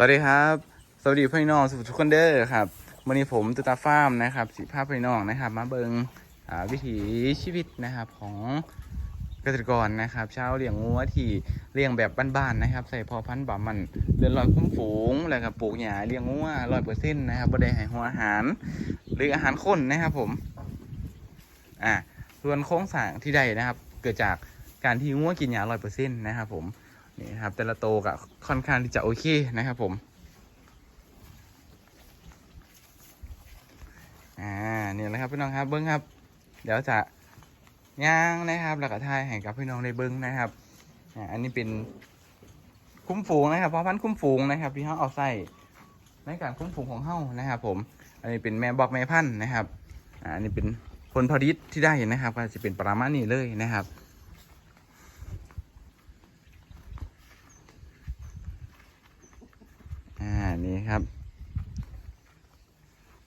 สวัสดีครับ สวัสดีพี่น้องทุกคนเด้อครับวันนี้ผมตุตาฟาร์มนะครับสิภาพพี่น้องนะครับ มาเบิงอ่าวิถีชีวิตนะครับของเกษตรกรนะครับชาวเลี้ยงงัวที่เลี้ยงแบบบ้านๆนะครับ ใส่พอพันธุ์บามันเรือนลอยคุ้มฝูงแล้วก็ปลูกหญ้าเลี้ยงงัวร้อยเปอร์เซ็นต์นะครับบ่ได้ให้หัวอาหาร หรืออาหารข้นนะครับผมอ่าส่วนโครงสร้างที่ได้นะครับ เกิดจากการที่งัวกินหญ้าร้อยเปอร์เซ็นต์นะครับผม นี่ครับ แต่ละโตก็ค่อนข้างที่จะโอเคนะครับผมอ่าเนี่ยแหละครับพี่น้องครับเบิ้งครับ เดี๋ยวจะย่างนะครับแล้วก็ทายให้กับพี่น้องได้เบิ้งนะครับอ่าอันนี้เป็นคุ้มฝูงนะครับเพราะพันคุ้มฝูงนะครับที่เขาเอาใส่ในการคุ้มฝูงของเฮานะครับ ผม อันนี้เป็นแม่บอกแม่พันธุ์นะครับอ่าอันนี้เป็นผลผลิตที่ได้นะครับ ก็จะเป็นประมาณนี้เลยนะครับ อ่า นี่ครับ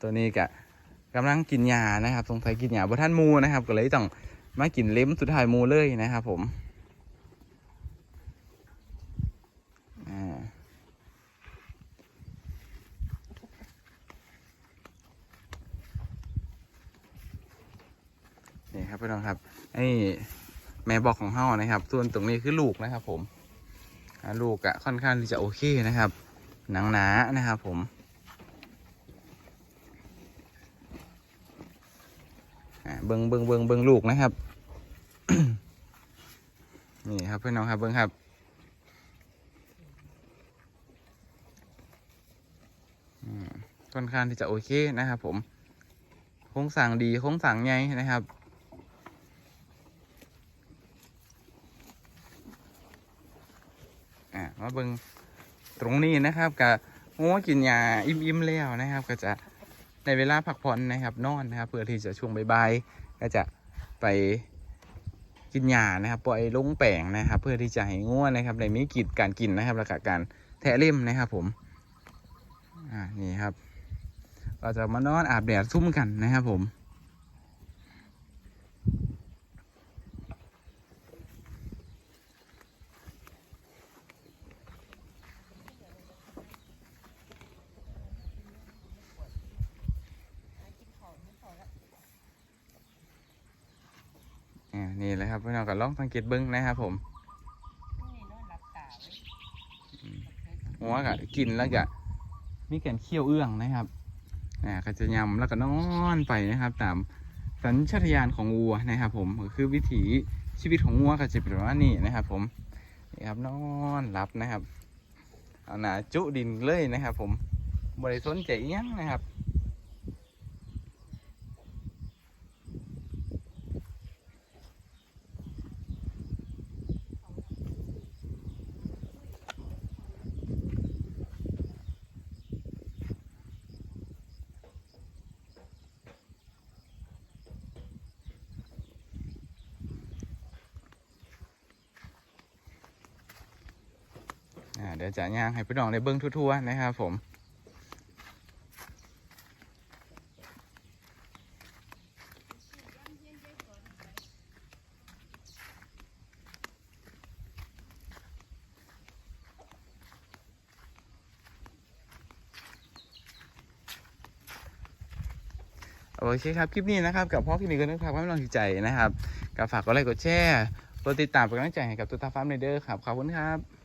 ตัวนี้กะกำลังกินยานะครับสงสัยกินยาบ่ท่านมูนะครับ ก็เลยต้องมากินเล็มสุดท้ายมูเลยนะครับผมนี่ครับพี่น้องครับไอ้แม่บอกของเฮานะครับส่วนตรงนี้คือลูกนะครับ ผมลูกอะค่อนข้างที่จะโอเคนะครับ หนังหนานะครับผม เบิงเบิงเบิงเบิงลูกนะครับ นี่ครับเพี่อน้องครับเบิงครับค่อนข้างที่จะโอเคนะครับผมโครงสั่งดีโครงสั่งใหญ่นะครับ อ่ามาเบิง ตรงนี้นะครับกับงัวกินยาอิ่มๆแล้วนะครับ ก็จะในเวลาพักผ่อนนะครับ นอนนะครับ เพื่อที่จะช่วงบ่ายๆก็จะไปกินยานะครับปล่อยลงแปลงนะครับ เพื่อที่จะให้งัวนะครับในมีกิจการกินนะครับแล้วก็การแทะเล่มนะครับ ผมอ่านี่ครับเราจะมานอนอาบแดดซุ่มกันนะครับผม นี่แหละครับพี่น้องก็ลองสังเกตเบิ้งนะครับผมนี่นอนหลับตาไว้หัวก็กินแล้วก็มีการเคี้ยวเอื้องนะครับอ่าก็จะยำแล้วก็นอนไปนะครับ ตามสัญชาตญาณของวัวนะครับ ผมก็คือวิถีชีวิตของวัวก็จะเป็นแบบว่านี่นะครับ ผมนี่ครับนอนหลับนะครับเอาหนาจุดินเลยนะครับ ผมบริสนใจอิหยังนะครับ เดี๋ยวจะย่างให้พี่น้องได้เบิ้งทั่วๆนะครับผมโอเคครับ คลิปนี้นะครับ กับพ่อคลิปนี้ก็นึกภาพให้น้องติดใจนะครับกับฝากกดไลค์กดแชร์กดติดตามเป็นกำลังใจให้กับตัวตาฟาร์มเนเดอร์ครับ ขอบคุณครับ